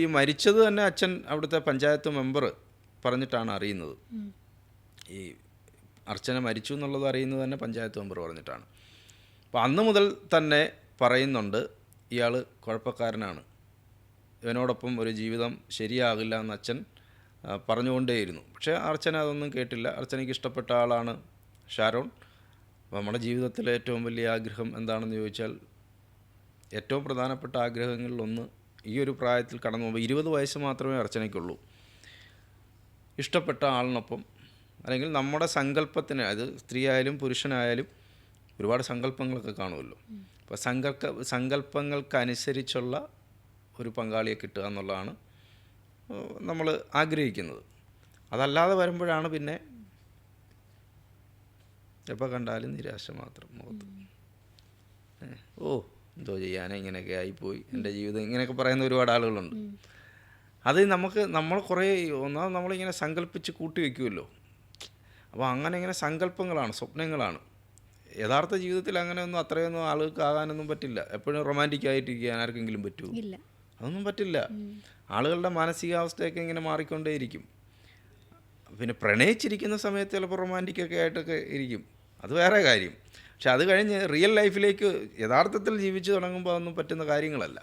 ഈ മരിച്ചത് തന്നെ അച്ഛൻ അവിടുത്തെ പഞ്ചായത്ത് മെമ്പർ പറഞ്ഞിട്ടാണ് അറിയുന്നത്. ഈ അർച്ചന മരിച്ചു എന്നുള്ളത് അറിയുന്നത് തന്നെ പഞ്ചായത്ത് മെമ്പർ പറഞ്ഞിട്ടാണ്. അപ്പോൾ അന്ന് മുതൽ തന്നെ പറയുന്നുണ്ട് ഇയാൾ കുഴപ്പക്കാരനാണ്. ഇവനോടൊപ്പം ഒരു ജീവിതം ശരിയാകില്ല എന്ന് അച്ഛൻ പറഞ്ഞുകൊണ്ടേയിരുന്നു. പക്ഷേ അർച്ചന അതൊന്നും കേട്ടില്ല. അർച്ചനയ്ക്ക് ഇഷ്ടപ്പെട്ട ആളാണ് ഷാരോൺ. നമ്മുടെ ജീവിതത്തിലെ ഏറ്റവും വലിയ ആഗ്രഹം എന്താണെന്ന് ചോദിച്ചാൽ ഏറ്റവും പ്രധാനപ്പെട്ട ആഗ്രഹങ്ങളിലൊന്ന് ഈ ഒരു പ്രായത്തിൽ കടന്നു പോകുമ്പോൾ ഇരുപത് വയസ്സ് മാത്രമേ അർച്ചനയ്ക്കുള്ളൂ. ഇഷ്ടപ്പെട്ട ആളിനൊപ്പം അല്ലെങ്കിൽ നമ്മുടെ സങ്കല്പത്തിന് അത് സ്ത്രീ ആയാലും പുരുഷനായാലും ഒരുപാട് സങ്കല്പങ്ങളൊക്കെ കാണുമല്ലോ. അപ്പോൾ സങ്കല്പ സങ്കല്പങ്ങൾക്കനുസരിച്ചുള്ള ഒരു പങ്കാളിയെ കിട്ടുക എന്നുള്ളതാണ് നമ്മൾ ആഗ്രഹിക്കുന്നത്. അതല്ലാതെ വരുമ്പോഴാണ് പിന്നെ എപ്പോൾ കണ്ടാലും നിരാശ മാത്രം മുഖത്ത്. ഓ. എന്തോ ചെയ്യാനോ ഇങ്ങനെയൊക്കെ ആയിപ്പോയി. എന്റെ ജീവിതം ഇങ്ങനെയൊക്കെ പറയുന്ന ഒരുപാട് ആളുകളുണ്ട്. അത് നമുക്ക് നമ്മൾ കുറേ ഒന്നാമത് നമ്മളിങ്ങനെ സങ്കല്പിച്ച് കൂട്ടി വയ്ക്കുമല്ലോ. അപ്പോൾ അങ്ങനെ ഇങ്ങനെ സങ്കല്പങ്ങളാണ് സ്വപ്നങ്ങളാണ്. യഥാർത്ഥ ജീവിതത്തിൽ അങ്ങനെയൊന്നും അത്രയൊന്നും ആളുകൾക്ക് ആകാനൊന്നും പറ്റില്ല. എപ്പോഴും റൊമാന്റിക് ആയിട്ടിരിക്കാൻ ആർക്കെങ്കിലും പറ്റുമോ? അതൊന്നും പറ്റില്ല. ആളുകളുടെ മാനസികാവസ്ഥയൊക്കെ ഇങ്ങനെ മാറിക്കൊണ്ടേയിരിക്കും. പിന്നെ പ്രണയിച്ചിരിക്കുന്ന സമയത്ത് ചിലപ്പോൾ റൊമാന്റിക്കൊക്കെ ആയിട്ടൊക്കെ ഇരിക്കും. അത് വേറെ കാര്യം. പക്ഷെ അത് കഴിഞ്ഞ് റിയൽ ലൈഫിലേക്ക് യഥാർത്ഥത്തിൽ ജീവിച്ചു തുടങ്ങുമ്പോൾ അതൊന്നും പറ്റുന്ന കാര്യങ്ങളല്ല.